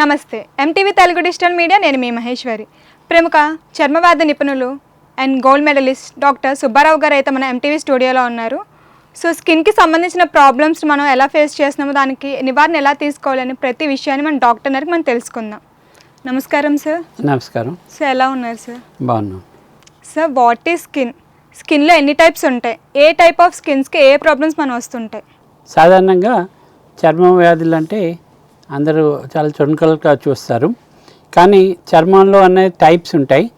నమస్తే. MTV Telugu digital media నేను మీ మహేశ్వరి. ప్రముఖ చర్మవ్యాధి నిపుణులు and gold medalist doctor Subbarao గారు అయితే మన ఎంటీవీ స్టూడియోలో ఉన్నారు. సో స్కిన్కి సంబంధించిన ప్రాబ్లమ్స్ మనం ఎలా ఫేస్ చేస్తున్నామో దానికి నివారణ ఎలా తీసుకోవాలని ప్రతి విషయాన్ని మన డాక్టర్ గారికి మనం తెలుసుకుందాం. నమస్కారం సార్ నమస్కారం. సో ఎలా ఉన్నారు సార్ బాగున్నాం. సార్ వాట్ ఈ స్కిన్ స్కిన్లో ఎన్ని టైప్స్ ఉంటాయి? ఏ టైప్ ఆఫ్ స్కిన్స్కి ఏ ప్రాబ్లమ్స్ మనం వస్తుంటాయి? సాధారణంగా చర్మం వ్యాధులు అంటే అందరూ చాలా చురుకలుగా చూస్తారు. కానీ చర్మంలో అనే టైప్స్ ఉంటాయి.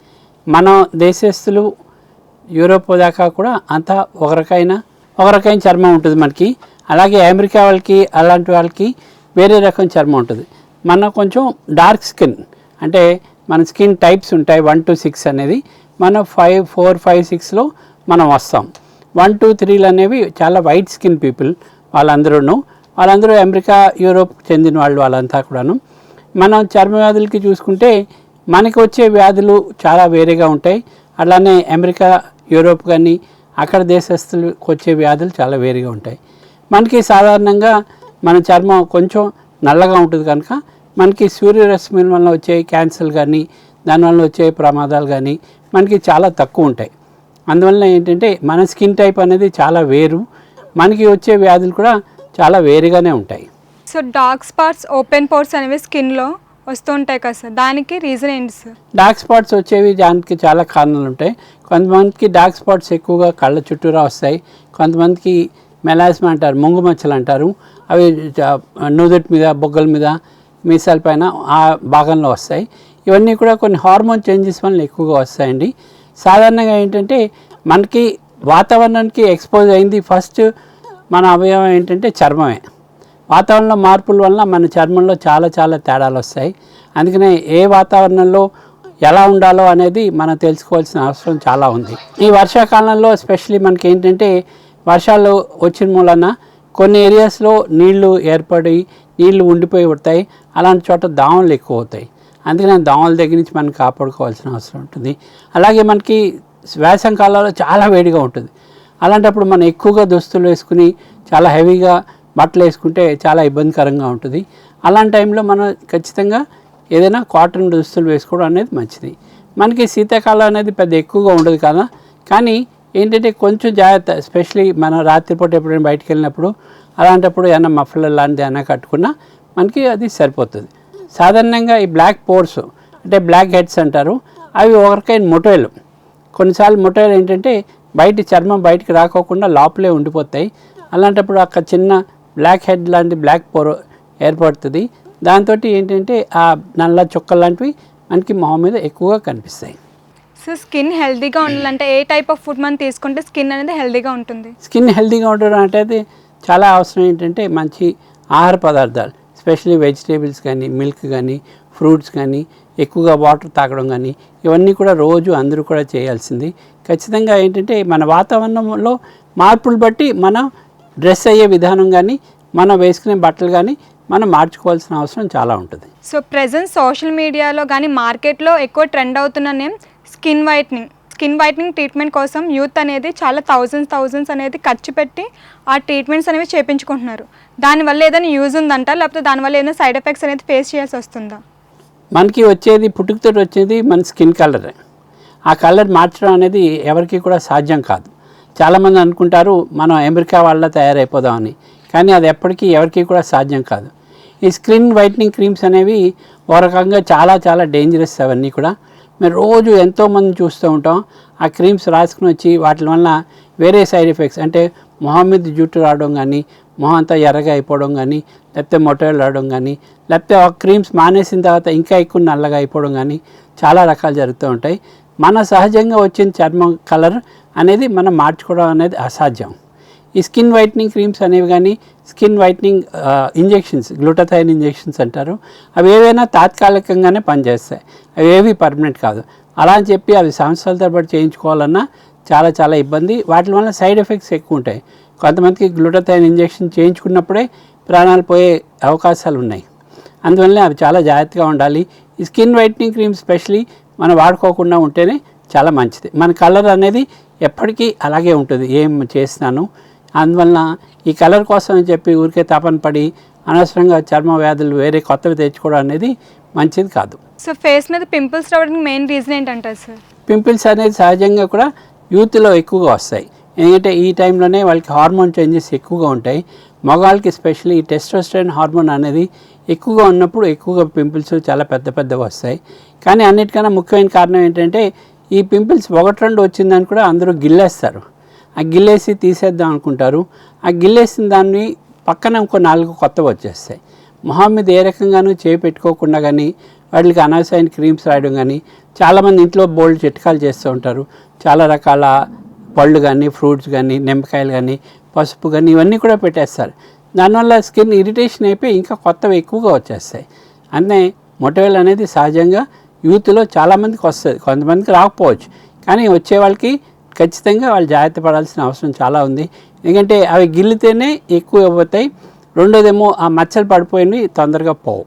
మన దేశస్తులు యూరోప్ దాకా కూడా అంతా ఒక రకమైన ఒక రకమైన చర్మం ఉంటుంది మనకి. అలాగే అమెరికా వాళ్ళకి అలాంటి వాళ్ళకి వేరే రకం చర్మం ఉంటుంది. మన కొంచెం డార్క్ స్కిన్ అంటే మన స్కిన్ టైప్స్ ఉంటాయి వన్ టు సిక్స్ అనేది. మనం ఫైవ్ ఫోర్ ఫైవ్ సిక్స్లో మనం వస్తాం. వన్ టూ త్రీలు అనేవి చాలా వైట్ స్కిన్ పీపుల్ వాళ్ళందరూ వాళ్ళందరూ అమెరికా యూరోప్ చెందిన వాళ్ళు వాళ్ళంతా కూడాను. మనం చర్మ వ్యాధులకి చూసుకుంటే మనకి వచ్చే వ్యాధులు చాలా వేరేగా ఉంటాయి. అలానే అమెరికా యూరోప్ కానీ అక్కడ దేశస్తులకు వచ్చే వ్యాధులు చాలా వేరేగా ఉంటాయి. మనకి సాధారణంగా మన చర్మం కొంచెం నల్లగా ఉంటుంది కనుక మనకి సూర్యరశ్మి వల్ల వచ్చే క్యాన్సర్ కానీ దానివల్ల వచ్చే ప్రమాదాలు కానీ మనకి చాలా తక్కువ ఉంటాయి. అందువల్ల ఏంటంటే మన స్కిన్ టైప్ అనేది చాలా వేరు. మనకి వచ్చే వ్యాధులు కూడా చాలా వేరుగానే ఉంటాయి. So dark spots open pores అనేవి స్కిన్లో వస్తూ ఉంటాయి కదా సార్. దానికి రీజన్ ఏంటి సార్? డార్క్ స్పాట్స్ వచ్చేవి దానికి చాలా కారణాలు ఉంటాయి. కొంతమందికి డార్క్ స్పాట్స్ ఎక్కువగా కళ్ళ చుట్టూరా వస్తాయి. కొంతమందికి మెలాస్మా అంటారు ముంగు మచ్చలు అంటారు. అవి నుదుటి మీద బొగ్గల మీద మీసాల పైన ఆ భాగంలో వస్తాయి. ఇవన్నీ కూడా కొన్ని హార్మోన్ చేంజెస్ వల్ల ఎక్కువగా వస్తాయండి. సాధారణంగా ఏంటంటే మనకి వాతావరణానికి ఎక్స్పోజ్ అయింది ఫస్ట్ మన అవయవం ఏంటంటే చర్మమే. వాతావరణ మార్పుల వల్ల మన చర్మంలో చాలా చాలా తేడాలు వస్తాయి. అందుకనే ఏ వాతావరణంలో ఎలా ఉండాలో అనేది మనం తెలుసుకోవాల్సిన అవసరం చాలా ఉంది. ఈ వర్షాకాలంలో ఎస్పెషలీ మనకి ఏంటంటే వర్షాలు వచ్చిన మూలన కొన్ని ఏరియాస్లో నీళ్ళు ఏర్పడి నీళ్ళు ఉండిపోయి ఉంటాయి అలాంటి చోట దోమలు ఎక్కువ అవుతాయి. అందుకని దోమల దగ్గర నుంచి మనం కాపాడుకోవాల్సిన అవసరం ఉంటుంది. అలాగే మనకి వేసంకాలంలో చాలా వేడిగా ఉంటుంది. అలాంటప్పుడు మనం ఎక్కువగా దుస్తులు వేసుకుని చాలా హెవీగా బట్టలు వేసుకుంటే చాలా ఇబ్బందికరంగా ఉంటుంది. అలాంటి టైంలో మనం ఖచ్చితంగా ఏదైనా కాటన్ దుస్తులు వేసుకోవడం అనేది మంచిది. మనకి శీతాకాలం అనేది పెద్ద ఎక్కువగా ఉండదు కదా. కానీ ఏంటంటే కొంచెం జాగ్రత్త ఎస్పెషలీ మనం రాత్రిపూట ఎప్పుడైనా బయటికి వెళ్ళినప్పుడు అలాంటప్పుడు ఏమైనా మఫ్లర్ లాంటిది ఏమైనా కట్టుకున్నా మనకి అది సరిపోతుంది. సాధారణంగా ఈ బ్లాక్ పోర్స్ అంటే బ్లాక్ హెడ్స్ అంటారు. అవి ఒకరికైన మొటైలు. కొన్నిసార్లు మొటైలు ఏంటంటే బయట చర్మం బయటికి రాకోకుండా లోపలే ఉండిపోతాయి. అలాంటప్పుడు అక్కడ చిన్న బ్లాక్ హెడ్ లాంటి బ్లాక్ పోర్ ఏర్పడుతుంది. దాంతో ఏంటంటే ఆ నల్ల చుక్కలు లాంటివి మనకి మొహం మీద ఎక్కువగా కనిపిస్తాయి. సో స్కిన్ హెల్తీగా ఉండాలంటే ఏ టైప్ ఆఫ్ ఫుడ్ మనం తీసుకుంటే స్కిన్ అనేది హెల్తీగా ఉంటుంది? స్కిన్ హెల్తీగా ఉండడం అంటే చాలా అవసరం ఏంటంటే మంచి ఆహార పదార్థాలు. ఎస్పెషల్లీ వెజిటేబుల్స్ కానీ మిల్క్ కానీ ఫ్రూట్స్ కానీ ఎక్కువగా వాటర్ తాగడం కానీ ఇవన్నీ కూడా రోజు అందరూ కూడా చేయాల్సింది. ఖచ్చితంగా ఏంటంటే మన వాతావరణంలో మార్పులు బట్టి మనం డ్రెస్ అయ్యే విధానం కానీ మనం వేసుకునే బట్టలు కానీ మనం మార్చుకోవాల్సిన అవసరం చాలా ఉంటుంది. సో ప్రజెంట్ సోషల్ మీడియాలో కానీ మార్కెట్లో ఎక్కువ ట్రెండ్ అవుతున్న name skin whitening. Skin whitening treatment కోసం యూత్ అనేది చాలా థౌజండ్స్ థౌజండ్స్ అనేది ఖర్చు పెట్టి ఆ ట్రీట్మెంట్స్ అనేవి చేయించుకుంటున్నారు దానివల్ల ఏదైనా యూజ్ ఉందంట? లేకపోతే దానివల్ల ఏదైనా సైడ్ ఎఫెక్ట్స్ అనేది ఫేస్ చేయాల్సి వస్తుందా? మనకి వచ్చేది పుట్టుకతో వచ్చేది మన స్కిన్ కలర్. ఆ కలర్ మార్చడం అనేది ఎవరికి కూడా సాధ్యం కాదు. చాలామంది అనుకుంటారు మనం అమెరికా వాళ్ళ తయారైపోదామని. కానీ అది ఎప్పటికీ ఎవరికి కూడా సాధ్యం కాదు. ఈ స్క్రీన్ వైట్నింగ్ క్రీమ్స్ అనేవి ఒక రకంగా చాలా చాలా డేంజరస్ అవన్నీ కూడా. మేము రోజు ఎంతోమంది చూస్తూ ఉంటాం. ఆ క్రీమ్స్ రాసుకుని వచ్చి వాటి వల్ల వేరే సైడ్ ఎఫెక్ట్స్ అంటే మొహం మీద జుట్టు రావడం కానీ మొహం అంతా ఎర్రగా అయిపోవడం కానీ లేకపోతే మొట్టలు రావడం కానీ లేకపోతే ఆ క్రీమ్స్ మానేసిన తర్వాత ఇంకా ఎక్కువ నల్లగా అయిపోవడం కానీ చాలా రకాలు జరుగుతూ ఉంటాయి. మన సహజంగా వచ్చిన చర్మం కలర్ అనేది మనం మార్చుకోవడం అనేది అసాధ్యం. ఈ స్కిన్ వైట్నింగ్ క్రీమ్స్ అనేవి కానీ skin whitening injections glutathione injections అంటారు. అవి ఏవైనా తాత్కాలికంగానే పనిచేస్తాయి. అవి ఏవి పర్మనెంట్ కాదు. అలా అని చెప్పి అవి సంవత్సరాల తరబడి చేయించుకోవాలన్నా చాలా చాలా ఇబ్బంది. వాటి వల్ల సైడ్ ఎఫెక్ట్స్ ఎక్కువ ఉంటాయి. కొంతమందికి గ్లూటథైన్ ఇంజెక్షన్ చేయించుకున్నప్పుడే ప్రాణాలు పోయే అవకాశాలు ఉన్నాయి. అందువల్ల అవి చాలా జాగ్రత్తగా ఉండాలి. ఈ స్కిన్ వైట్నింగ్ క్రీమ్ స్పెషలీ మనం వాడుకోకుండా ఉంటేనే చాలా మంచిది. మన కలర్ అనేది ఎప్పటికీ అలాగే ఉంటుంది. ఏం చేస్తున్నాను అందువలన ఈ కలర్ కోసం అని చెప్పి ఊరికే తపన పడి అనవసరంగా చర్మ వ్యాధులు వేరే కొత్తవి తెచ్చుకోవడం అనేది మంచిది కాదు. సో ఫేస్ మీద పింపుల్స్ రావడానికి మెయిన్ రీజన్ ఏంటంటారు సార్? పింపుల్స్ అనేది సహజంగా కూడా యూత్లో ఎక్కువగా వస్తాయి. ఎందుకంటే ఈ టైంలోనే వాళ్ళకి హార్మోన్ చేంజెస్ ఎక్కువగా ఉంటాయి. మగవాళ్ళకి స్పెషల్లీ ఈ టెస్టోస్టెరాన్ హార్మోన్ అనేది ఎక్కువగా ఉన్నప్పుడు ఎక్కువగా పింపుల్స్ చాలా పెద్ద పెద్దగా వస్తాయి. కానీ అన్నిటికన్నా ముఖ్యమైన కారణం ఏంటంటే ఈ పింపుల్స్ ఒకటి రెండు వచ్చిందని కూడా అందరూ గిల్లేస్తారు. ఆ గిల్లేసి తీసేద్దాం అనుకుంటారు. ఆ గిల్లేసిన దాన్ని పక్కన ఇంకో నాలుగు కొత్తవి వచ్చేస్తాయి. మొహం మీద ఏ రకంగానూ చేయి పెట్టుకోకుండా కానీ వాటికి అనవసరమైన క్రీమ్స్ రాయడం కానీ చాలామంది ఇంట్లో బోల్డ్ చిట్కాలు చేస్తూ ఉంటారు. చాలా రకాల పళ్ళు కానీ ఫ్రూట్స్ కానీ నిమ్మకాయలు కానీ పసుపు కానీ ఇవన్నీ కూడా పెట్టేస్తారు. దానివల్ల స్కిన్ ఇరిటేషన్ అయిపోయి ఇంకా కొత్తవి ఎక్కువగా వచ్చేస్తాయి. అంటే మొటవేల్ అనేది సహజంగా యూత్లో చాలామందికి వస్తుంది. కొంతమందికి రాకపోవచ్చు. కానీ వచ్చే వాళ్ళకి ఖచ్చితంగా వాళ్ళు జాగ్రత్త పడాల్సిన అవసరం చాలా ఉంది. ఎందుకంటే అవి గిల్లితేనే ఎక్కువ అయిపోతాయి రెండోదేమో ఆ మచ్చలు పడిపోయి తొందరగా పోవు.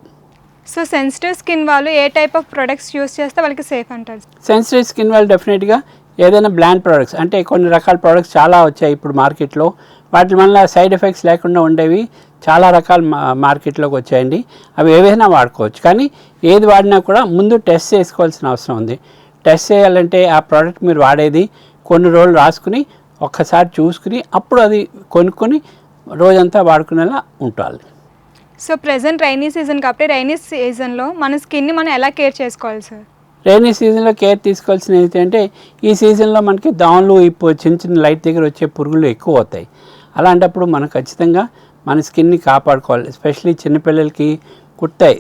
సో సెన్సిటివ్ స్కిన్ వాళ్ళు ఏ టైప్ ఆఫ్ ప్రొడక్ట్స్ యూస్ చేస్తే వాళ్ళకి సేఫ్ అంటారు? సెన్సిటివ్ స్కిన్ వాళ్ళు డెఫినెట్గా ఏదైనా బ్లాండ్ ప్రోడక్ట్స్ అంటే కొన్ని రకాల ప్రోడక్ట్స్ చాలా వచ్చాయి ఇప్పుడు మార్కెట్లో. వాటి వల్ల సైడ్ ఎఫెక్ట్స్ లేకుండా ఉండేవి చాలా రకాల మార్కెట్లోకి వచ్చాయండి. అవి ఏవైనా వాడుకోవచ్చు. కానీ ఏది వాడినా కూడా ముందు టెస్ట్ చేసుకోవాల్సిన అవసరం ఉంది. టెస్ట్ చేయాలంటే ఆ ప్రోడక్ట్ మీరు వాడేది కొన్ని రోజులు రాసుకుని ఒక్కసారి చూసుకుని అప్పుడు అది కొనుక్కొని రోజంతా వాడుకునేలా ఉండాలి. సో ప్రెసెంట్ రైనీ సీజన్ కాబట్టి రైనీ సీజన్లో మన స్కిన్ని మనం ఎలా కేర్ చేసుకోవాలి సార్ రైనీ సీజన్లో కేర్ తీసుకోవాల్సింది ఏంటంటే ఈ సీజన్లో మనకి దోమలు ఇప్పుడు చిన్న చిన్న లైట్ దగ్గర వచ్చే పురుగులు ఎక్కువ అవుతాయి. అలాంటప్పుడు మనం ఖచ్చితంగా మన స్కిన్ని కాపాడుకోవాలి. ఎస్పెషలీ చిన్నపిల్లలకి కుడతాయి.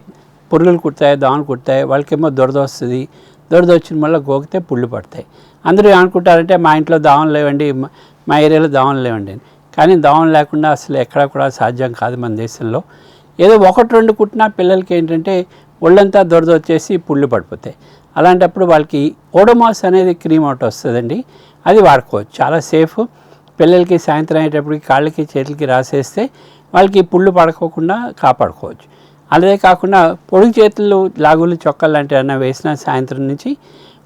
పురుగులు కుడతాయి దోమలు కుడతాయి. వాళ్ళకేమో దురద వస్తుంది. దొరద వచ్చిన మళ్ళీ గోకితే పుళ్ళు పడతాయి. అందరూ అనుకుంటారంటే మా ఇంట్లో దావం లేవండి మా- ఏరియాలో దావం లేవండి అని. కానీ దావం లేకుండా అసలు ఎక్కడా కూడా సాధ్యం కాదు మన దేశంలో. ఏదో ఒకటి రెండు కుట్టినా పిల్లలకి ఏంటంటే ఒళ్ళంతా దొరద వచ్చేసి పుళ్ళు పడిపోతాయి. అలాంటప్పుడు వాళ్ళకి ఓడోమాస్ అనేది క్రీమ్ ఒకటి వస్తుందండి. అది వాడుకోవచ్చు. చాలా సేఫ్. పిల్లలకి సాయంత్రం అయ్యేటప్పటికి కాళ్ళకి చేతులకి రాసేస్తే వాళ్ళకి పుళ్ళు పడకోకుండా కాపాడుకోవచ్చు. అదే కాకుండా పొడుగు చేతులు లాగులు చొక్కాలు లాంటివి ఏమైనా వేసిన సాయంత్రం నుంచి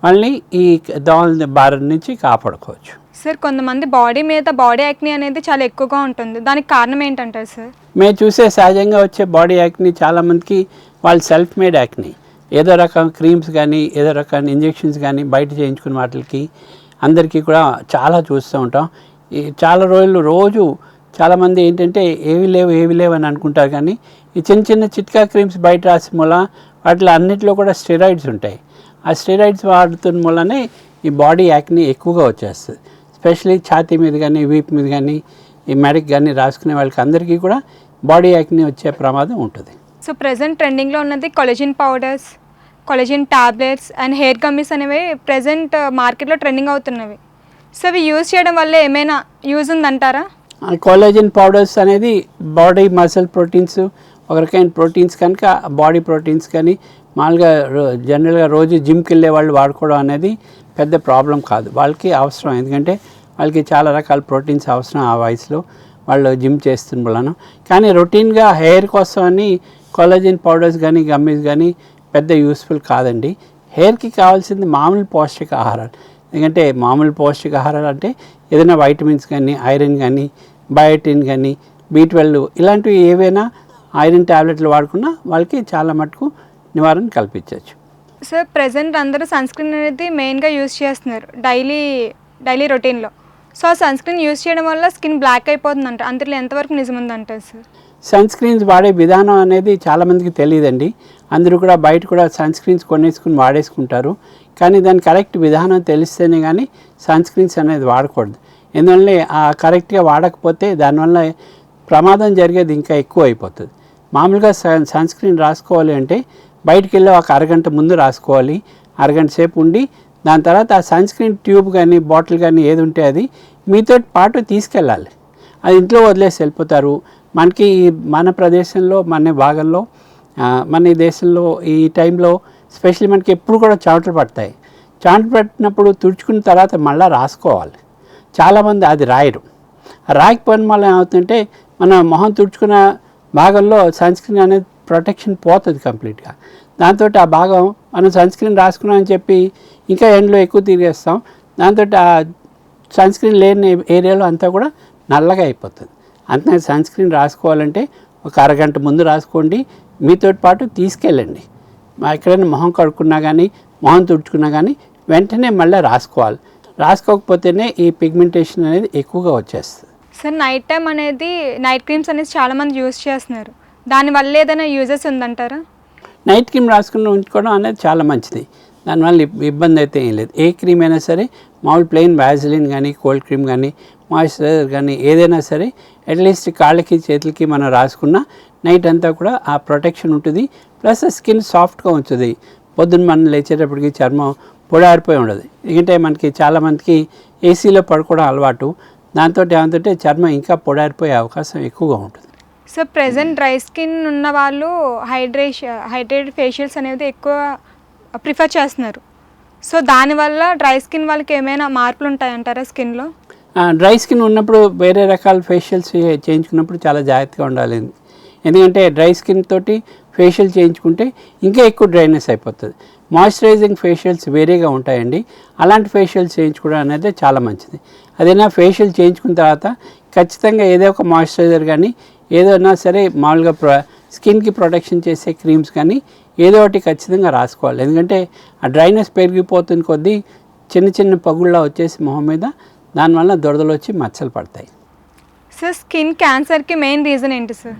వాళ్ళని ఈ దోమల బారి నుంచి కాపాడుకోవచ్చు. సార్ కొంతమంది బాడీ మీద బాడీ యాక్ని అనేది చాలా ఎక్కువగా ఉంటుంది. దానికి కారణం ఏంటంటారు సార్? మేము చూసే సహజంగా వచ్చే బాడీ యాక్ని చాలామందికి వాళ్ళు సెల్ఫ్ మేడ్ యాక్ని. ఏదో రకం క్రీమ్స్ కానీ ఏదో రకం ఇంజెక్షన్స్ కానీ బయట చేయించుకున్న వాటికి అందరికీ కూడా చాలా చూస్తూ ఉంటాం. ఈ చాలా రోజులు రోజు చాలామంది ఏంటంటే ఏవి లేవు ఏవి లేవు అని అనుకుంటారు కానీ ఈ చిన్న చిన్న చిట్కా క్రీమ్స్ బయట రాసిన వల్ల వాటిలో అన్నిట్లో కూడా స్టెరాయిడ్స్ ఉంటాయి. ఆ స్టెరాయిడ్స్ వాడుతున్న వల్లనే ఈ బాడీ యాక్ని ఎక్కువగా వచ్చేస్తుంది. స్పెషలీ ఛాతీ మీద కానీ వీపు మీద కానీ ఈ మెడకి కానీ రాసుకునే వాళ్ళకి అందరికీ కూడా బాడీ యాక్ని వచ్చే ప్రమాదం ఉంటుంది. సో ప్రెసెంట్ ట్రెండింగ్లో ఉన్నది collagen powders collagen tablets and hair gummies అనేవి ప్రెసెంట్ మార్కెట్లో ట్రెండింగ్ అవుతున్నవి. సో అవి యూజ్ చేయడం వల్ల ఏమైనా యూజ్ ఉందంటారా? కొలాజిన్ పౌడర్స్ అనేది బాడీ మసిల్ ప్రోటీన్స్ ఒక రకమైన ప్రోటీన్స్ కనుక బాడీ ప్రోటీన్స్ కానీ మామూలుగా జనరల్గా రోజు జిమ్కి వెళ్ళే వాళ్ళు వాడుకోవడం అనేది పెద్ద ప్రాబ్లం కాదు. వాళ్ళకి అవసరం. ఎందుకంటే వాళ్ళకి చాలా రకాల ప్రోటీన్స్ అవసరం ఆ వయసులో. వాళ్ళు జిమ్ చేస్తున్న వలన కానీ రొటీన్గా హెయిర్ కోసం అని కొలజిన్ పౌడర్స్ కానీ గమ్మీస్ కానీ పెద్ద యూస్ఫుల్ కాదండి. హెయిర్కి కావాల్సింది మామూలు పౌష్టికాహారాలు ఎందుకంటే మామూలు పౌష్టికాహారాలు అంటే ఏదైనా వైటమిన్స్ కానీ ఐరన్ కానీ బయోటిన్ కానీ బీ ట్వెల్వ్ ఇలాంటివి ఏవైనా ఐరన్ ట్యాబ్లెట్లు వాడుకున్నా వాళ్ళకి చాలా మటుకు నివారణ కల్పించవచ్చు. సార్ ప్రెసెంట్ అందరూ సన్ స్క్రీన్ అనేది మెయిన్గా యూజ్ చేస్తున్నారు డైలీ డైలీ రొటీన్లో. సో ఆ సన్ స్క్రీన్ యూజ్ చేయడం వల్ల స్కిన్ బ్లాక్ అయిపోతుందంట అందులో ఎంతవరకు నిజం ఉందంటారు సార్? సన్ స్క్రీన్స్ వాడే విధానం అనేది చాలామందికి తెలియదండి. అందరూ కూడా బయట కూడా సన్ స్క్రీన్స్ కొనేసుకుని వాడేసుకుంటారు. కానీ దాని కరెక్ట్ విధానం తెలిస్తేనే కానీ సన్ స్క్రీన్స్ అనేది వాడకూడదు. ఎందువల్ల ఆ కరెక్ట్గా వాడకపోతే దానివల్ల ప్రమాదం జరిగేది ఇంకా ఎక్కువ అయిపోతుంది. మామూలుగా సన్ సన్ స్క్రీన్ రాసుకోవాలి అంటే బయటికి వెళ్ళి ఒక అరగంట ముందు రాసుకోవాలి. అరగంట సేపు ఉండి దాని తర్వాత ఆ సన్ స్క్రీన్ ట్యూబ్ కానీ బాటిల్ కానీ ఏది ఉంటే అది మీతో పాటు తీసుకెళ్ళాలి. అది ఇంట్లో వదిలేసి వెళ్ళిపోతారు. మనకి ఈ మన ప్రదేశంలో మన భాగంలో మన ఈ దేశంలో ఈ టైంలో స్పెషల్లీ మనకి ఎప్పుడు కూడా చాటలు పడతాయి. చాటలు పట్టినప్పుడు తుడుచుకున్న తర్వాత మళ్ళీ రాసుకోవాలి. చాలామంది అది రాయరు. రాయకపోయిన వల్ల ఏమవుతుంటే మన మొహం తుడుచుకున్న భాగంలో సన్ స్క్రీన్ అనేది ప్రొటెక్షన్ పోతుంది కంప్లీట్గా దాంతో ఆ భాగం మనం సన్ స్క్రీన్ రాసుకున్నామని చెప్పి ఇంకా ఎండ్లో ఎక్కువ తిరిగేస్తాం. దాంతో ఆ సన్ స్క్రీన్ లేని ఏరియాలో అంతా కూడా నల్లగా అయిపోతుంది. అంతే సన్ స్క్రీన్ రాసుకోవాలంటే ఒక అరగంట ముందు రాసుకోండి. మీతో పాటు తీసుకెళ్ళండి. మా ఎక్కడైనా మొహం కడుక్కున్నా కానీ మొహం తుడుచుకున్నా కానీ వెంటనే మళ్ళీ రాసుకోవాలి. రాసుకోకపోతేనే ఈ పిగ్మెంటేషన్ అనేది ఎక్కువగా వచ్చేస్తుంది. సార్ నైట్ టైం అనేది నైట్ క్రీమ్స్ అనేది చాలామంది యూస్ చేస్తున్నారు. దానివల్ల ఏదైనా యూజెస్ ఉందంటారా? నైట్ క్రీమ్ రాసుకుని ఉంచుకోవడం అనేది చాలా మంచిది. దానివల్ల ఇబ్బంది అయితే ఏం లేదు. ఏ క్రీమ్ అయినా సరే మామూలు ప్లెయిన్ వ్యాజిలిన్ కానీ కోల్డ్ క్రీమ్ కానీ మాయిశ్చరైజర్ కానీ ఏదైనా సరే అట్లీస్ట్ కాళ్ళకి చేతులకి మనం రాసుకున్న నైట్ అంతా కూడా ఆ ప్రొటెక్షన్ ఉంటుంది. ప్లస్ స్కిన్ సాఫ్ట్గా ఉంచుతుంది పొద్దున్న మనం లేచేటప్పటికి చర్మం పొడారిపోయి ఉండదు. ఎందుకంటే మనకి చాలామందికి ఏసీలో పడుకోవడం అలవాటు. దాంతో ఏమంటే చర్మం ఇంకా పొడారిపోయే అవకాశం ఎక్కువగా ఉంటుంది. సో ప్రెసెంట్ డ్రై స్కిన్ ఉన్న వాళ్ళు హైడ్రేషన్ హైడ్రేటెడ్ ఫేషియల్స్ అనేది ఎక్కువ ప్రిఫర్ చేస్తున్నారు. సో దానివల్ల డ్రై స్కిన్ వాళ్ళకి ఏమైనా మార్పులు ఉంటాయంటారా స్కిన్లో? డ్రై స్కిన్ ఉన్నప్పుడు వేరే రకాల ఫేషియల్స్ చేయించుకున్నప్పుడు చాలా జాగ్రత్తగా ఉండాలి. ఎందుకంటే డ్రై స్కిన్ తోటి ఫేషియల్ చేయించుకుంటే ఇంకా ఎక్కువ డ్రైనెస్ అయిపోతుంది. మాయిశ్చరైజింగ్ ఫేషియల్స్ వేరేగా ఉంటాయండి. అలాంటి ఫేషియల్స్ చేయించుకోవడం అనేది చాలా మంచిది. అదైనా ఫేషియల్ చేయించుకున్న తర్వాత ఖచ్చితంగా ఏదో ఒక మాయిశ్చరైజర్ కానీ ఏదైనా సరే మామూలుగా ప్రొ స్కిన్కి ప్రొటెక్షన్ చేసే క్రీమ్స్ కానీ ఏదో ఒకటి ఖచ్చితంగా రాసుకోవాలి. ఎందుకంటే ఆ డ్రైనెస్ పెరిగిపోతున్న కొద్దీ చిన్న చిన్న పగుళ్ళ వచ్చేసి మొహం మీద దానివల్ల దొరదలు వచ్చి మచ్చలు పడతాయి. సార్ స్కిన్ క్యాన్సర్కి మెయిన్ రీజన్ ఏంటి సార్?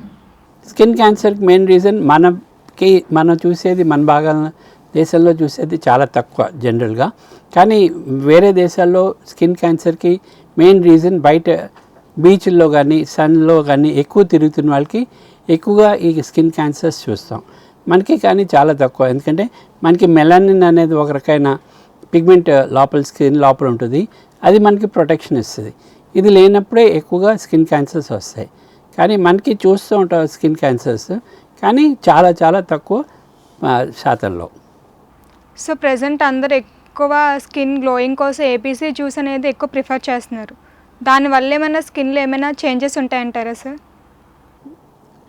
స్కిన్ క్యాన్సర్కి మెయిన్ రీజన్ మనకి మనం చూసేది మన భాగాల దేశంలో చూసేది చాలా తక్కువ జనరల్గా. కానీ వేరే దేశాల్లో స్కిన్ క్యాన్సర్కి మెయిన్ రీజన్ బయట బీచ్ల్లో కానీ సన్లో కానీ ఎక్కువ తిరుగుతున్న వాళ్ళకి ఎక్కువగా ఈ స్కిన్ క్యాన్సర్స్ చూస్తాం. మనకి కానీ చాలా తక్కువ. ఎందుకంటే మనకి మెలానిన్ అనేది ఒక రకమైన పిగ్మెంట్ లోపల స్కిన్ లోపల ఉంటుంది. అది మనకి ప్రొటెక్షన్ ఇస్తుంది. ఇది లేనప్పుడే ఎక్కువగా స్కిన్ క్యాన్సర్స్ వస్తాయి. కానీ మనకి చూస్తూ ఉంటాం స్కిన్ క్యాన్సర్స్ కానీ చాలా చాలా తక్కువ శాతంలో. సో ప్రెసెంట్ అందరు ఎక్కువ స్కిన్ గ్లోయింగ్ కోసం ఏపీసీ జ్యూస్ అనేది ఎక్కువ ప్రిఫర్ చేస్తున్నారు. దానివల్ల ఏమైనా స్కిన్లో ఏమైనా చేంజెస్ ఉంటాయంటారా సార్?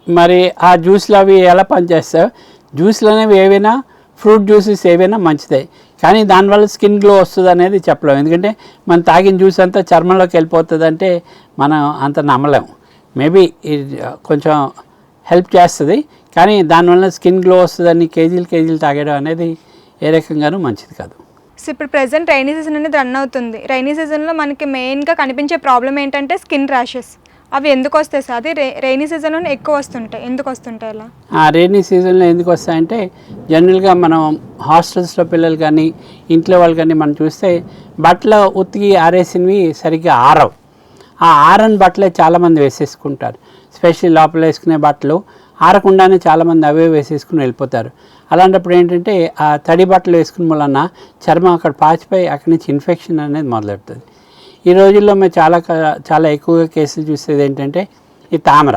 మరి ఆ జ్యూస్లు అవి ఎలా పనిచేస్తాయి? జ్యూస్లు అనేవి ఏవైనా ఫ్రూట్ జ్యూసెస్ ఏవైనా మంచిదే. కానీ దానివల్ల స్కిన్ గ్లో వస్తుంది అనేది చెప్పలేం. ఎందుకంటే మనం తాగిన జ్యూస్ అంతా చర్మంలోకి వెళ్ళిపోతుంది అంటే మనం అంత నమ్మలేం. మేబీ కొంచెం హెల్ప్ చేస్తుంది కానీ దానివల్ల స్కిన్ గ్లో వస్తుందని కేజీలు కేజీలు తాగడం అనేది ఏ రకంగానూ మంచిది కాదు. సో ఇప్పుడు ప్రెసెంట్ రైనీ సీజన్ అనేది రన్ అవుతుంది. రైనీ సీజన్లో మనకి మెయిన్గా కనిపించే ప్రాబ్లం ఏంటంటే స్కిన్ ర్యాషెస్. అవి ఎందుకు వస్తాయి సార్? అది రైనీ సీజన్లో ఎక్కువ వస్తుంటాయి. ఎందుకు వస్తుంటాయి అలా? ఆ రైనీ సీజన్లో ఎందుకు వస్తాయంటే జనరల్గా మనం హాస్టల్స్లో పిల్లలు కానీ ఇంట్లో వాళ్ళు కానీ మనం చూస్తే బట్టలు ఉతికి ఆరేసినవి సరిగ్గా ఆరవు. ఆ ఆరని బట్టలే చాలామంది వేసేసుకుంటారు. స్పెషల్ లోపల వేసుకునే బట్టలు ఆరకుండానే చాలామంది అవే వేసేసుకుని వెళ్ళిపోతారు. అలాంటప్పుడు ఏంటంటే ఆ తడి బట్టలు వేసుకుని వలన చర్మం అక్కడ పాచిపోయి అక్కడి నుంచి ఇన్ఫెక్షన్ అనేది మొదలెడుతుంది ఈ రోజుల్లో మేము చాలా చాలా ఎక్కువగా కేసులు చూసేది ఏంటంటే ఈ తామర.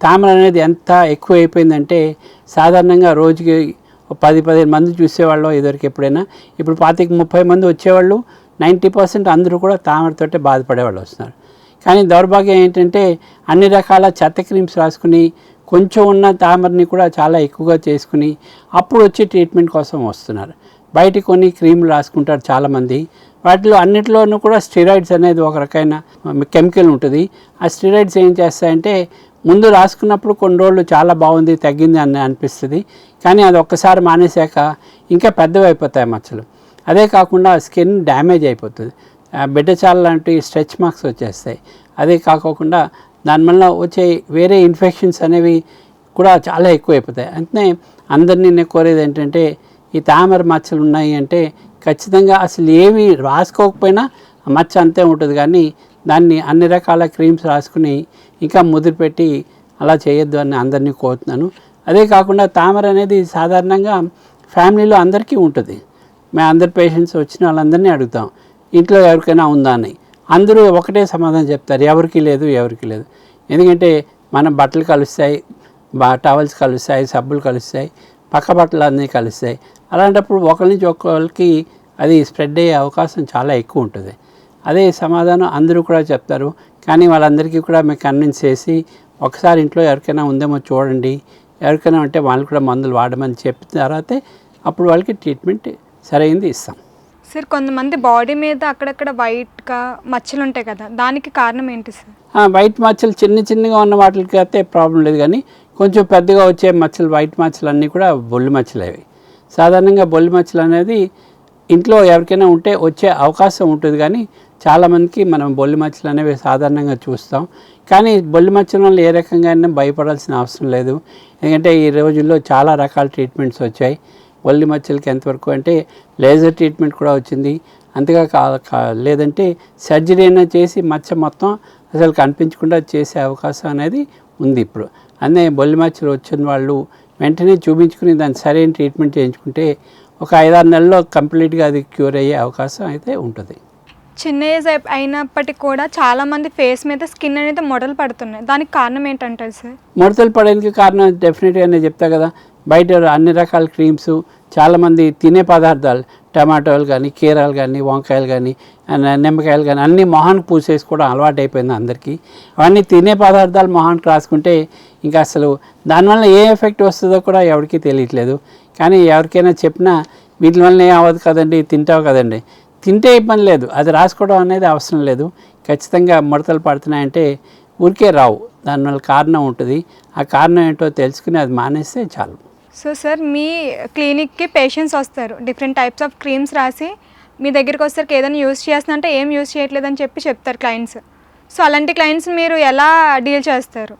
తామర అనేది ఎంత ఎక్కువ అయిపోయిందంటే సాధారణంగా రోజుకి పది పదిహేను మంది చూసేవాళ్ళు ఇదివరకు ఎప్పుడైనా. ఇప్పుడు పాతికి ముప్పై మంది వచ్చేవాళ్ళు నైంటీ పర్సెంట్ అందరూ కూడా తామరతోటే బాధపడేవాళ్ళు వస్తున్నారు. కానీ దౌర్భాగ్యం ఏంటంటే అన్ని రకాల చెత్త క్రీమ్స్ రాసుకుని కొంచెం ఉన్న తామరని కూడా చాలా ఎక్కువగా చేసుకుని అప్పుడు వచ్చి ట్రీట్మెంట్ కోసం వస్తున్నారు. బయట కొన్ని క్రీములు రాసుకుంటారు చాలామంది. వాటిలో అన్నిటిలోనూ కూడా స్టిరాయిడ్స్ అనేది ఒక రకమైన కెమికల్ ఉంటుంది. ఆ స్టిరాయిడ్స్ ఏం చేస్తాయంటే ముందు రాసుకున్నప్పుడు కొన్ని రోజులు చాలా బాగుంది తగ్గింది అని అనిపిస్తుంది. కానీ అది ఒక్కసారి మానేశాక ఇంకా పెద్దవి అయిపోతాయి మచ్చలు. అదే కాకుండా స్కిన్ డ్యామేజ్ అయిపోతుంది. ఆ బిడ్డ చాల లాంటి స్ట్రెచ్ మార్క్స్ వచ్చేస్తాయి. అదే కాకోకుండా దానివల్ల వచ్చే వేరే ఇన్ఫెక్షన్స్ అనేవి కూడా చాలా ఎక్కువైపోతాయి. అంతే అందరినీ నేను కోరేది ఏంటంటే ఈ తామర మచ్చలు ఉన్నాయి అంటే ఖచ్చితంగా అసలు ఏమీ రాసుకోకపోయినా ఆ మచ్చ అంతే ఉంటుంది. కానీ దాన్ని అన్ని రకాల క్రీమ్స్ రాసుకుని ఇంకా ముదిరి పెట్టి అలా చేయొద్దు అని అందరినీ కోరుతున్నాను. అదే కాకుండా తామర అనేది సాధారణంగా ఫ్యామిలీలో అందరికీ ఉంటుంది. మేము అందరి పేషెంట్స్ వచ్చిన వాళ్ళందరినీ అడుగుతాం. ఇంట్లో ఎవరికైనా ఉందా అని. అందరూ ఒకటే సమాధానం చెప్తారు ఎవరికి లేదు ఎవరికి లేదు. ఎందుకంటే మన బట్టలు కలుస్తాయి బా టవల్స్ కలుస్తాయి సబ్బులు కలుస్తాయి పక్క బట్టలు అన్నీ కలుస్తాయి. అలాంటప్పుడు ఒకరి నుంచి ఒకరికి అది స్ప్రెడ్ అయ్యే అవకాశం చాలా ఎక్కువ ఉంటుంది. అదే సమాధానం అందరూ కూడా చెప్తారు. కానీ వాళ్ళందరికీ కూడా మేము కన్విన్స్ చేసి ఒకసారి ఇంట్లో ఎవరికైనా ఉందేమో చూడండి ఎవరికైనా ఉంటే వాళ్ళు కూడా మందులు వాడమని చెప్పిన తర్వాతే అప్పుడు వాళ్ళకి ట్రీట్మెంట్ సరైంది ఇస్తాం. సార్ కొంతమంది బాడీ మీద అక్కడక్కడ వైట్గా మచ్చలు ఉంటాయి కదా దానికి కారణం ఏంటి సార్? వైట్ మచ్చలు చిన్న చిన్నగా ఉన్న వాటికి అయితే ప్రాబ్లం లేదు కానీ కొంచెం పెద్దగా వచ్చే మచ్చలు వైట్ మచ్చలు అన్నీ కూడా బొల్లి మచ్చలు అవి. సాధారణంగా బొల్లి మచ్చలు అనేది ఇంట్లో ఎవరికైనా ఉంటే వచ్చే అవకాశం ఉంటుంది కానీ చాలామందికి మనం బొల్లి మచ్చలు అనేవి సాధారణంగా చూస్తాం. కానీ బొల్లి మచ్చల వల్ల ఏ రకంగా అయినా భయపడాల్సిన అవసరం లేదు. ఎందుకంటే ఈ రోజుల్లో చాలా రకాల ట్రీట్మెంట్స్ వచ్చాయి. బొల్లి మచ్చలకి ఎంతవరకు అంటే లేజర్ ట్రీట్మెంట్ కూడా వచ్చింది. అంతగా లేదంటే సర్జరీ అయినా చేసి మచ్చ మొత్తం అసలు కనిపించకుండా చేసే అవకాశం అనేది ఉంది ఇప్పుడు. అదే బొల్లి మచ్చలు వచ్చిన వాళ్ళు వెంటనే చూపించుకుని దాన్ని సరైన ట్రీట్మెంట్ చేయించుకుంటే ఒక ఐదారు నెలల్లో కంప్లీట్గా అది క్యూర్ అయ్యే అవకాశం అయితే ఉంటుంది. చిన్న ఏజ్ అయి- అయినప్పటికీ కూడా చాలా మంది ఫేస్ మీద స్కిన్ అనేది మొడలు పడుతున్నాయి. దానికి కారణం ఏంటంటారు సార్? ముడతలు పడడానికి కారణం డెఫినెట్గా నేను చెప్తా కదా. బయట అన్ని రకాల క్రీమ్స్ చాలామంది తినే పదార్థాలు టమాటోలు కానీ కీరాలు కానీ వంకాయలు కానీ నిమ్మకాయలు కానీ అన్నీ మొహానికి పూసేసుకోవడం అలవాటు అయిపోయింది అందరికీ. అవన్నీ తినే పదార్థాలు మొహానికి రాసుకుంటే ఇంకా అసలు దానివల్ల ఏ ఎఫెక్ట్ వస్తుందో కూడా ఎవరికీ తెలియట్లేదు. కానీ ఎవరికైనా చెప్పినా వీటి వల్ల ఏం అవ్వదు కదండి తింటావు కదండి. తింటే ఇబ్బంది లేదు అది రాసుకోవడం అనేది అవసరం లేదు. ఖచ్చితంగా ముడతలు పడుతున్నాయంటే ఊరికే రావు దానివల్ల కారణం ఉంటుంది. ఆ కారణం ఏంటో తెలుసుకుని అది మానేస్తే చాలు. సో సార్ మీ క్లినిక్కి పేషెంట్స్ వస్తారు. డిఫరెంట్ టైప్స్ ఆఫ్ క్రీమ్స్ రాసి మీ దగ్గరికి వస్తారు. ఏదైనా యూస్ చేస్తున్నా అంటే ఏం యూస్ చేయట్లేదని చెప్పి చెప్తారు క్లయింట్స్. సో అలాంటి క్లయింట్స్ మీరు ఎలా డీల్ చేస్తారు?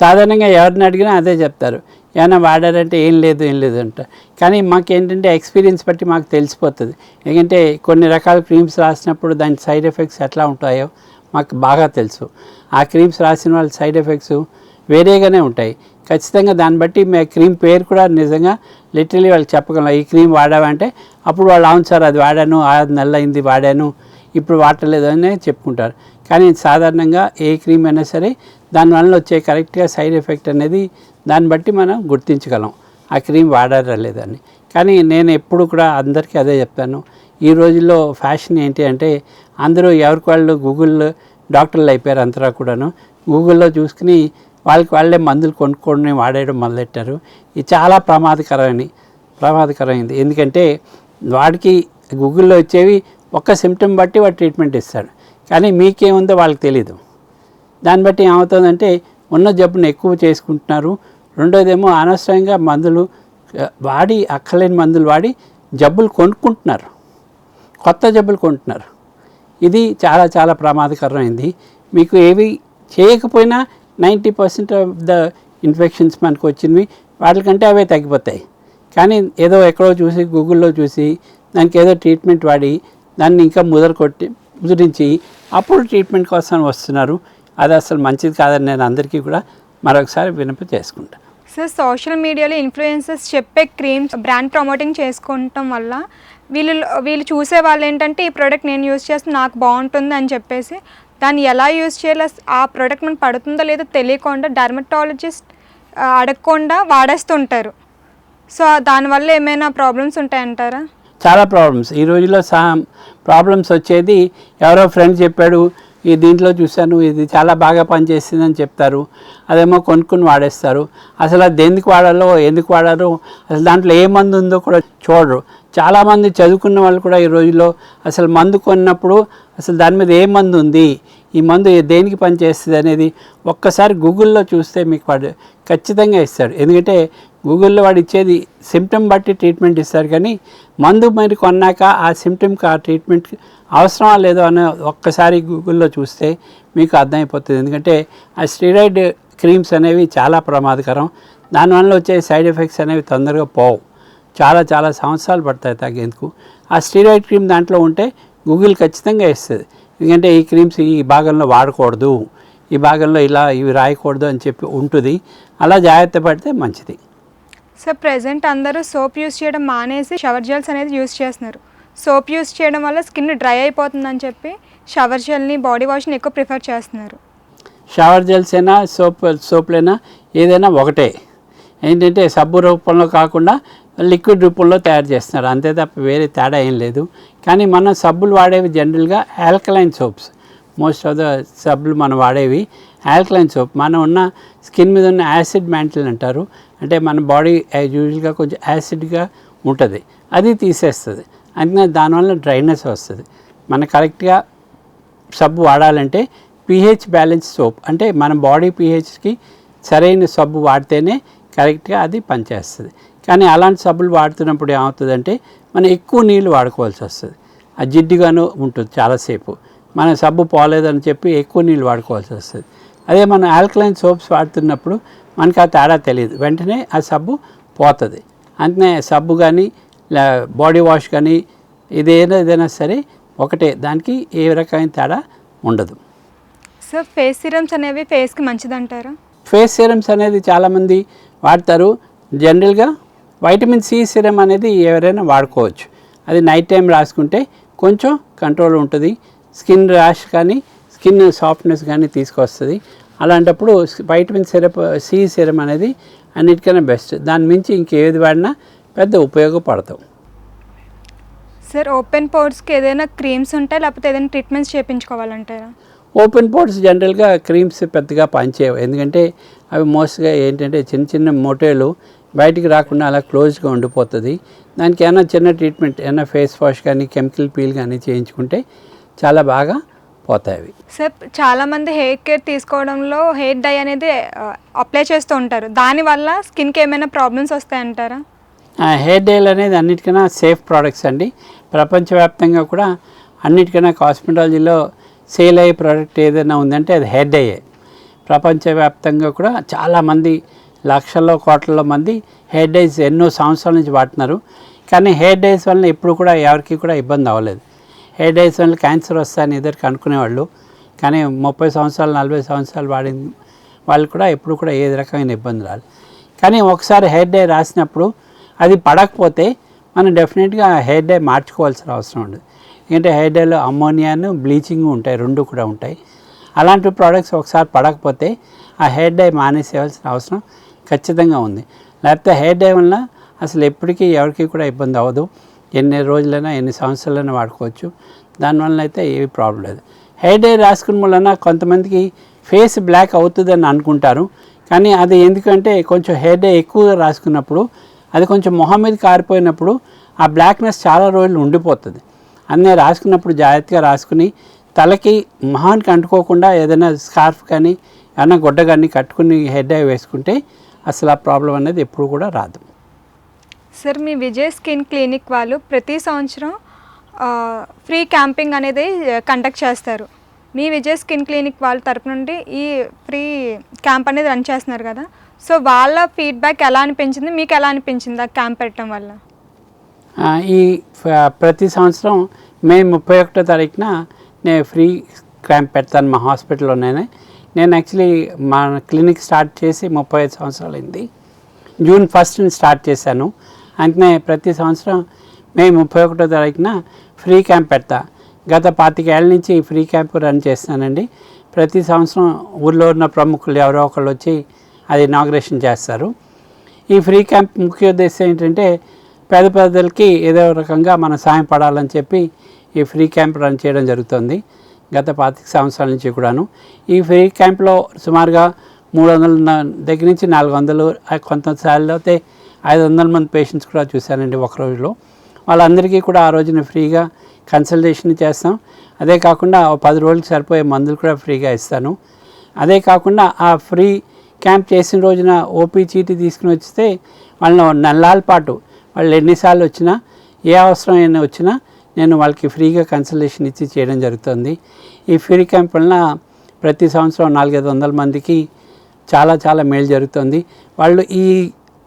సాధారణంగా ఎవరిని అడిగినా అదే చెప్తారు. ఏమైనా వాడారంటే ఏం లేదు ఏం లేదు అంట. కానీ మాకు ఏంటంటే ఎక్స్పీరియన్స్ బట్టి మాకు తెలిసిపోతుంది. ఎందుకంటే కొన్ని రకాల క్రీమ్స్ రాసినప్పుడు దాని సైడ్ ఎఫెక్ట్స్ ఎట్లా ఉంటాయో మాకు బాగా తెలుసు. ఆ క్రీమ్స్ రాసిన వాళ్ళ సైడ్ ఎఫెక్ట్స్ వేరేగానే ఉంటాయి. ఖచ్చితంగా దాన్ని బట్టి మీ క్రీమ్ పేరు కూడా నిజంగా లిటరలీ వాళ్ళు చెప్పగలం ఈ క్రీమ్ వాడావంటే అప్పుడు వాళ్ళు అవును సార్ అది వాడాను ఆరు నెలలు అయింది వాడాను ఇప్పుడు వాడలేదు అని చెప్పుకుంటారు. కానీ సాధారణంగా ఏ క్రీమ్ అయినా సరే దానివల్ల వచ్చే కరెక్ట్గా సైడ్ ఎఫెక్ట్ అనేది దాన్ని బట్టి మనం గుర్తించగలం. ఆ క్రీమ్ వాడారా లేదని కానీ నేను ఎప్పుడు కూడా అందరికీ అదే చెప్తాను. ఈ రోజుల్లో ఫ్యాషన్ ఏంటి అంటే అందరూ ఎవరికి వాళ్ళు గూగుల్ డాక్టర్లు అయిపోయారు అంతరా కూడాను. గూగుల్లో చూసుకుని వాళ్ళకి వాళ్ళే మందులు కొనుక్కొని వాడేయడం మొదలెట్టారు. ఇది చాలా ప్రమాదకరమని ప్రమాదకరమైంది. ఎందుకంటే వాడికి గూగుల్లో వచ్చేవి ఒక్క సిమ్టమ్ బట్టి వాడు ట్రీట్మెంట్ ఇస్తాడు. కానీ మీకేముందో వాళ్ళకి తెలీదు. దాన్ని బట్టి ఏమవుతుందంటే ఉన్న జబ్బును ఎక్కువ చేసుకుంటున్నారు. రెండోదేమో అనవసరంగా మందులు వాడి అక్కలేని మందులు వాడి జబ్బులు కొనుక్కుంటున్నారు. కొత్త జబ్బులు కొంటున్నారు ఇది చాలా చాలా ప్రమాదకరమైంది. మీకు ఏవి చేయకపోయినా ninety percent of the infections మనకు వచ్చినవి వాటికంటే అవే తగ్గిపోతాయి. కానీ ఏదో ఎక్కడో చూసి గూగుల్లో చూసి దానికి ఏదో ట్రీట్మెంట్ వాడి దాన్ని ఇంకా ముదర కొట్టి ముదిరించి అప్పుడు ట్రీట్మెంట్ కోసం వస్తున్నారు. అది అసలు మంచిది కాదని నేను అందరికీ కూడా మరొకసారి వినపి చేసుకుంటాను సార్ సోషల్ మీడియాలో ఇన్ఫ్లుయెన్సర్స్ చెప్పే క్రీమ్స్ బ్రాండ్ ప్రమోటింగ్ చేసుకుంటాం వల్ల వీళ్ళు వీళ్ళు చూసే వాళ్ళు ఏంటంటే ఈ ప్రోడక్ట్ నేను యూజ్ చేస్తే నాకు బాగుంటుంది అని చెప్పేసి దాన్ని ఎలా యూజ్ చేయాలో ఆ ప్రోడక్ట్ మనకు పడుతుందో లేదో తెలియకుండా డర్మటాలజిస్ట్ అడగకుండా వాడేస్తుంటారు. సో దానివల్ల ఏమైనా ప్రాబ్లమ్స్ ఉంటాయంటారా? చాలా ప్రాబ్లమ్స్ ఈ రోజుల్లో సహా ప్రాబ్లమ్స్ వచ్చేది ఎవరో ఫ్రెండ్ చెప్పాడు ఈ దీంట్లో చూశాను ఇది చాలా బాగా పనిచేస్తుందని చెప్తారు. అదేమో కొనుక్కుని వాడేస్తారు. అసలు అది ఎందుకు వాడాలో ఎందుకు వాడాలో అసలు దాంట్లో ఏ మందు ఉందో కూడా చూడరు. చాలామంది చదువుకున్న వాళ్ళు కూడా ఈ రోజుల్లో అసలు మందు కొన్నప్పుడు అసలు దాని మీద ఏ మందు ఉంది? ఈ మందు దేనికి పనిచేస్తుంది అనేది ఒక్కసారి గూగుల్లో చూస్తే మీకు వాడు ఖచ్చితంగా ఇస్తాడు. ఎందుకంటే గూగుల్లో వాడు ఇచ్చేది సిమ్టమ్ బట్టి ట్రీట్మెంట్ ఇస్తారు కానీ మందు మరి కొన్నాక ఆ సిమ్టమ్కి ఆ ట్రీట్మెంట్ అవసరమా లేదో అని ఒక్కసారి గూగుల్లో చూస్తే మీకు అర్థమైపోతుంది. ఎందుకంటే ఆ స్టీరాయిడ్ క్రీమ్స్ అనేవి చాలా ప్రమాదకరం. దానివల్ల వచ్చే సైడ్ ఎఫెక్ట్స్ అనేవి తొందరగా పోవు. చాలా చాలా సంవత్సరాలు పడతాయి తగ్గేందుకు ఆ స్టీరాయిడ్ క్రీమ్ దాంట్లో ఉంటే గూగుల్ ఖచ్చితంగా ఇస్తుంది ఎందుకంటే ఈ క్రీమ్స్ ఈ భాగంలో వాడకూడదు. ఈ భాగంలో ఇలా ఇవి రాయకూడదు అని చెప్పి ఉంటుంది. అలా జాగ్రత్త పడితే మంచిది. సో ప్రజెంట్ అందరూ సోప్ యూస్ చేయడం మానేసి షవర్ జెల్స్ అనేది యూస్ చేస్తున్నారు. సోప్ యూస్ చేయడం వల్ల స్కిన్ డ్రై అయిపోతుందని చెప్పి షవర్ జెల్ని బాడీ వాష్ని ఎక్కువ ప్రిఫర్ చేస్తున్నారు. షవర్ జెల్స్ అయినా సోప్ సోప్లైనా ఏదైనా ఒకటే. ఏంటంటే సబ్బు రూపంలో కాకుండా లిక్విడ్ రూపంలో తయారు చేస్తున్నారు. అంతే తప్ప వేరే తేడా ఏం లేదు. కానీ మనం సబ్బులు వాడేవి జనరల్గా alkaline soaps. Most of the సబ్బులు మనం వాడేవి ఆల్కలైన్ సోప్. మనం ఉన్న స్కిన్ మీద ఉన్న యాసిడ్ మ్యాంటిల్ అంటారు. అంటే మన బాడీ యూజువల్గా కొంచెం యాసిడ్గా ఉంటుంది. అది తీసేస్తుంది. అందుకని దానివల్ల డ్రైనెస్ వస్తుంది. మన కరెక్ట్గా సబ్బు వాడాలంటే పిహెచ్ బ్యాలెన్స్ సోప్. అంటే మన బాడీ పీహెచ్కి సరైన సబ్బు వాడితేనే కరెక్ట్గా అది పనిచేస్తుంది. కానీ అలాంటి సబ్బులు వాడుతున్నప్పుడు ఏమవుతుందంటే మనం ఎక్కువ నీళ్ళు వాడుకోవాల్సి వస్తుంది. ఆ జిడ్డుగాను ఉంటుంది చాలాసేపు. మన సబ్బు పోలేదని చెప్పి ఎక్కువ నీళ్ళు వాడుకోవాల్సి వస్తుంది. అదే మనం ఆల్కలైన్ సోప్స్ వాడుతున్నప్పుడు మనకి ఆ తేడా తెలియదు. వెంటనే ఆ సబ్బు పోతుంది. అందుకనే సబ్బు కానీ బాడీ వాష్ కానీ ఇదేదైనా ఏదైనా సరే ఒకటే. దానికి ఏ రకమైన తేడా ఉండదు. సార్ ఫేస్ సిరమ్స్ అనేవి ఫేస్కి మంచిదంటారా? ఫేస్ సిరమ్స్ అనేది చాలామంది వాడతారు. జనరల్గా వైటమిన్ సి సిరం అనేది ఎవరైనా వాడుకోవచ్చు. అది నైట్ టైం రాసుకుంటే కొంచెం కంట్రోల్ ఉంటుంది. స్కిన్ ర్యాష్ కానీ స్కిన్ సాఫ్ట్నెస్ కానీ తీసుకొస్తుంది. అలాంటప్పుడు వైటమిన్ సిరప్ సి సిరం అనేది అన్నిటికన్నా బెస్ట్ దాని మించి ఇంకేది వాడినా పెద్ద ఉపయోగపడతాం సార్ ఓపెన్ పోర్ట్స్కి ఏదైనా క్రీమ్స్ ఉంటాయి లేకపోతే ఏదైనా ట్రీట్మెంట్స్ చేయించుకోవాలంటారా ఓపెన్ పోర్ట్స్ జనరల్గా క్రీమ్స్ పెద్దగా పనిచేయవు. ఎందుకంటే అవి మోస్ట్గా ఏంటంటే చిన్న చిన్న మోటేలు బయటికి రాకుండా అలా క్లోజ్గా ఉండిపోతుంది. దానికి ఏమైనా చిన్న ట్రీట్మెంట్ ఏమైనా ఫేస్ వాష్ కానీ కెమికల్ పీల్ కానీ చేయించుకుంటే చాలా బాగా పోతాయి అవి. సార్ చాలామంది హెయిర్ కేర్ తీసుకోవడంలో హెయిర్ డై అనేది అప్లై చేస్తూ ఉంటారు. దానివల్ల స్కిన్కి ఏమైనా ప్రాబ్లమ్స్ వస్తాయంటారా? హెయిర్ డైల్ అనేది అన్నిటికన్నా సేఫ్ ప్రోడక్ట్స్ అండి. ప్రపంచవ్యాప్తంగా కూడా అన్నిటికన్నా కాస్మెటాలజీలో సేల్ అయ్యే ప్రోడక్ట్ ఏదైనా ఉందంటే అది హెయిర్ డైయే. ప్రపంచవ్యాప్తంగా కూడా చాలామంది లక్షల్లో కోట్లలో మంది హెయిర్ డైస్ ఎన్నో సంవత్సరాల నుంచి వాడుతున్నారు. కానీ హెయిర్ డైస్ వలన ఎప్పుడు కూడా ఎవరికి కూడా ఇబ్బంది అవ్వలేదు. హెయిర్ డైస్ వల్ల క్యాన్సర్ వస్తాయని ఎదురు అనుకునేవాళ్ళు. కానీ ముప్పై సంవత్సరాలు నలభై సంవత్సరాలు వాడిన వాళ్ళు కూడా ఎప్పుడు కూడా ఏ రకమైన ఇబ్బంది రాలేదు. కానీ ఒకసారి హెయిర్ డై రాసినప్పుడు అది పడకపోతే మనం డెఫినెట్గా హెయిర్ డై మార్చుకోవాల్సిన అవసరం ఉండదు. ఎందుకంటే హెయిర్ డైలో అమ్మోనియాను బ్లీచింగ్ ఉంటాయి రెండు కూడా ఉంటాయి. అలాంటి ప్రోడక్ట్స్ ఒకసారి పడకపోతే ఆ హెయిర్ డై మానేసేయాల్సిన అవసరం. ఖచ్చితంగా ఉంది. లేకపోతే హెయిర్ డై వలన అసలు ఎప్పటికీ ఎవరికి కూడా ఇబ్బంది అవ్వదు. ఎన్ని రోజులైనా ఎన్ని సంవత్సరాలైనా వాడుకోవచ్చు. దానివల్ల అయితే ఏ ప్రాబ్లం లేదు. హెయిర్ డై రాసుకున్న వలన కొంతమందికి ఫేస్ బ్లాక్ అవుతుందని అనుకుంటారు. కానీ అది ఎందుకంటే కొంచెం హెయిర్ డై ఎక్కువగా రాసుకున్నప్పుడు అది కొంచెం మొహం మీద కారిపోయినప్పుడు ఆ బ్లాక్నెస్ చాలా రోజులు ఉండిపోతుంది. అన్నీ రాసుకున్నప్పుడు జాగ్రత్తగా రాసుకుని తలకి మొహానికి అంటుకోకుండా ఏదైనా స్కార్ఫ్ కానీ ఏమైనా గుడ్డ కానీ కట్టుకుని హెడ్ డై వేసుకుంటే అసలు ఆ ప్రాబ్లం అనేది ఎప్పుడు కూడా రాదు. సార్ మీ విజయ్ స్కిన్ క్లినిక్ వాళ్ళు ప్రతి సంవత్సరం ఫ్రీ క్యాంపింగ్ అనేది కండక్ట్ చేస్తారు. మీ విజయ్ స్కిన్ క్లినిక్ వాళ్ళ తరపు నుండి ఈ ఫ్రీ క్యాంప్ అనేది రన్ చేస్తున్నారు కదా. సో వాళ్ళ ఫీడ్బ్యాక్ ఎలా అనిపించింది? మీకు ఎలా అనిపించింది ఆ క్యాంప్ పెట్టడం వల్ల? ఈ ప్రతి సంవత్సరం మే ముప్పై ఒకటో తారీఖున నేను ఫ్రీ క్యాంప్ పెడతాను మా హాస్పిటల్లోనే. నేను యాక్చువల్లీ మా క్లినిక్ స్టార్ట్ చేసి ముప్పై ఐదు సంవత్సరాలు అయింది జూన్ ఫస్ట్ని స్టార్ట్ చేశాను. అందుకనే ప్రతి సంవత్సరం మే ముప్పై ఒకటో తారీఖున ఫ్రీ క్యాంప్ పెడతా. గత పాతికేళ్ళ నుంచి ఫ్రీ క్యాంప్ రన్ చేస్తానండి ప్రతి సంవత్సరం ఊళ్ళో ఉన్న ప్రముఖులు ఎవరో ఒకళ్ళు వచ్చి అది ఇనాగ్రేషన్ చేస్తారు. ఈ ఫ్రీ క్యాంప్ ముఖ్య ఉద్దేశం ఏంటంటే పేద పేదలకి ఏదో రకంగా మనం సాయం పడాలని చెప్పి ఈ ఫ్రీ క్యాంప్ రన్ చేయడం జరుగుతుంది. గత పాతిక సంవత్సరాల నుంచి కూడాను. ఈ ఫ్రీ క్యాంప్లో సుమారుగా మూడు వందల దగ్గర నుంచి నాలుగు వందలు కొంతసార్లు అయితే ఐదు వందల మంది పేషెంట్స్ కూడా చూశానండి ఒక రోజులో. వాళ్ళందరికీ కూడా ఆ రోజున ఫ్రీగా కన్సల్టేషన్ చేస్తాం. అదే కాకుండా పది రోజులకు సరిపోయే మందులు కూడా ఫ్రీగా ఇస్తాను. అదే కాకుండా ఆ ఫ్రీ క్యాంప్ చేసిన రోజున ఓపీ చీటీ తీసుకుని వస్తే వాళ్ళని నెలల పాటు వాళ్ళు ఎన్నిసార్లు వచ్చినా ఏ అవసరం అయినా వచ్చినా నేను వాళ్ళకి ఫ్రీగా కన్సల్టేషన్ ఇచ్చి చేయడం జరుగుతుంది. ఈ ఫ్రీ క్యాంప్ వలన ప్రతి సంవత్సరం నాలుగైదు వందల మందికి చాలా చాలా మేలు జరుగుతుంది. వాళ్ళు ఈ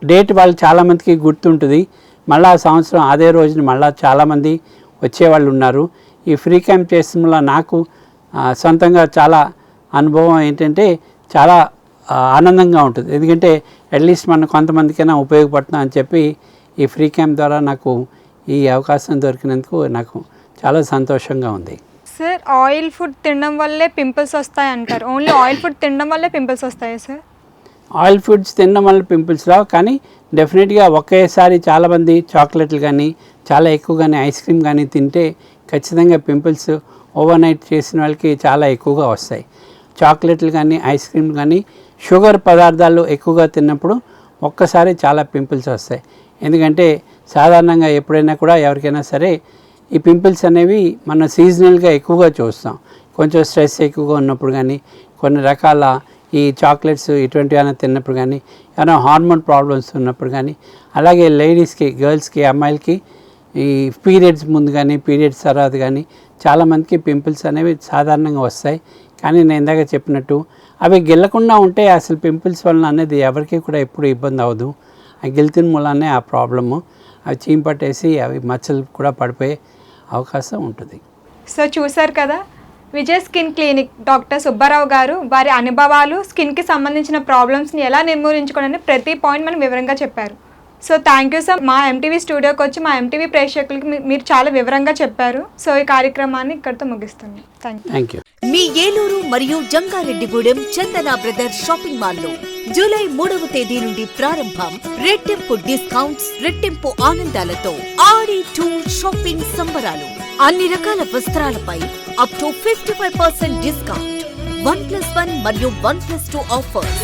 డేట్ వాళ్ళు చాలామందికి గుర్తుంటుంది. మళ్ళీ ఆ సంవత్సరం అదే రోజున మళ్ళీ చాలామంది వచ్చేవాళ్ళు ఉన్నారు. ఈ ఫ్రీ క్యాంప్ చేసిన వల్ల నాకు సొంతంగా చాలా అనుభవం ఏంటంటే చాలా ఆనందంగా ఉంటుంది. ఎందుకంటే అట్లీస్ట్ మనం కొంతమందికైనా ఉపయోగపడుతున్నాం అని చెప్పి ఈ ఫ్రీ క్యాంప్ ద్వారా నాకు ఈ అవకాశం దొరికినందుకు నాకు చాలా సంతోషంగా ఉంది. సార్ ఆయిల్ ఫుడ్ తినడం వల్లే పింపుల్స్ వస్తాయి అంటారు ఓన్లీ ఆయిల్ ఫుడ్ తినడం వల్లే పింపుల్స్ వస్తాయి సార్? ఆయిల్ ఫుడ్స్ తినడం వల్ల పింపుల్స్ రావు కానీ డెఫినెట్గా ఒకేసారి చాలామంది చాక్లెట్లు కానీ చాలా ఎక్కువ కానీ ఐస్ క్రీమ్ కానీ తింటే ఖచ్చితంగా పింపుల్స్ ఓవర్ నైట్ చేసిన వాళ్ళకి చాలా ఎక్కువగా వస్తాయి. చాక్లెట్లు కానీ ఐస్ క్రీమ్ కానీ షుగర్ పదార్థాలు ఎక్కువగా తిన్నప్పుడు ఒక్కసారి చాలా పింపుల్స్ వస్తాయి. ఎందుకంటే సాధారణంగా ఎప్పుడైనా కూడా ఎవరికైనా సరే ఈ పింపుల్స్ అనేవి మనం సీజనల్గా ఎక్కువగా చూస్తాం. కొంచెం స్ట్రెస్ ఎక్కువగా ఉన్నప్పుడు కానీ కొన్ని రకాల ఈ చాక్లెట్స్ ఇటువంటివి ఏమైనా తిన్నప్పుడు కానీ ఏమైనా హార్మోన్ ప్రాబ్లమ్స్ ఉన్నప్పుడు కానీ అలాగే లేడీస్కి గర్ల్స్కి అమ్మాయిలకి ఈ పీరియడ్స్ ముందు కానీ పీరియడ్స్ తర్వాత కానీ చాలామందికి పింపుల్స్ అనేవి సాధారణంగా వస్తాయి. కానీ నేను ఇందాక చెప్పినట్టు అవి గెల్లకుండా ఉంటే అసలు పింపుల్స్ వలన అనేది ఎవరికి కూడా ఎప్పుడు ఇబ్బంది అవ్వదు. ఆ గెలిచిన మూలానే ఆ ప్రాబ్లము. అవి చీమ పట్టేసి అవి మచ్చలు కూడా పడిపోయే అవకాశం ఉంటుంది. సో చూశారు కదా? Vijay skin clinic doctor Subbarao గారు వారి అనుభవాలు స్కిన్కి సంబంధించిన ప్రాబ్లమ్స్ని ఎలా నిర్మూలించుకోవాలని ప్రతి పాయింట్ మనం వివరంగా చెప్పారు. సో థ్యాంక్ యూ సార్ మా ఎంటీవీ స్టూడియోకి వచ్చి మా ఎంటీవీ ప్రేక్షకులకి మీరు చాలా వివరంగా చెప్పారు. సో ఈ కార్యక్రమాన్ని ఇక్కడితో ముగిస్తున్నాం. థ్యాంక్ యూ మీ ఏలూరు మరియు జంగారెడ్డిగూడెం చందన బ్రదర్స్ షాపింగ్ మాల్లో జూలై మూడవ తేదీ నుండి ప్రారంభం రెట్టింపు డిస్కౌంట్స్ రెట్టింపు ఆనందాలతో ఆడి టూర్ షాపింగ్ సంబరాలు. అన్ని రకాల వస్త్రాలపై up to fifty five percent discount one plus one మరియు వన్ ప్లస్ టూ ఆఫర్స్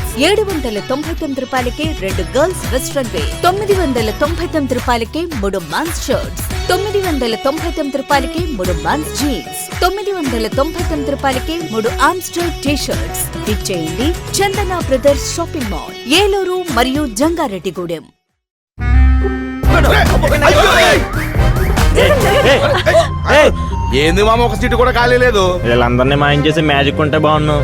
ఏడు వందల తొంభై తొమ్మిది రూపాయలకే రెండు గర్ల్స్ వెస్ట్రన్ వేర్ తొమ్మిది వందల తొంభై తొమ్మిది రూపాయలకే మూడు మన్స్ షర్ట్స్ తొమ్మిది వందల తొంభై తొమ్మిది రూపాయలకే మూడు మన్స్ జీన్స్ తొమ్మిది వందల తొంభై తొమ్మిది రూపాయలకే మూడు ఆమ్స్టర్ టీ షర్ట్స్ ఇచ్చేయండి Chandana brothers shopping mall Eluru మరియు జంగారెడ్డిగూడెం. ఏంది మామ ఒక సీటు కూడా ఖాళీ లేదు. వీళ్ళందరినీ మాయం చేసి మ్యాజిక్ ఉంటే బాగున్నావు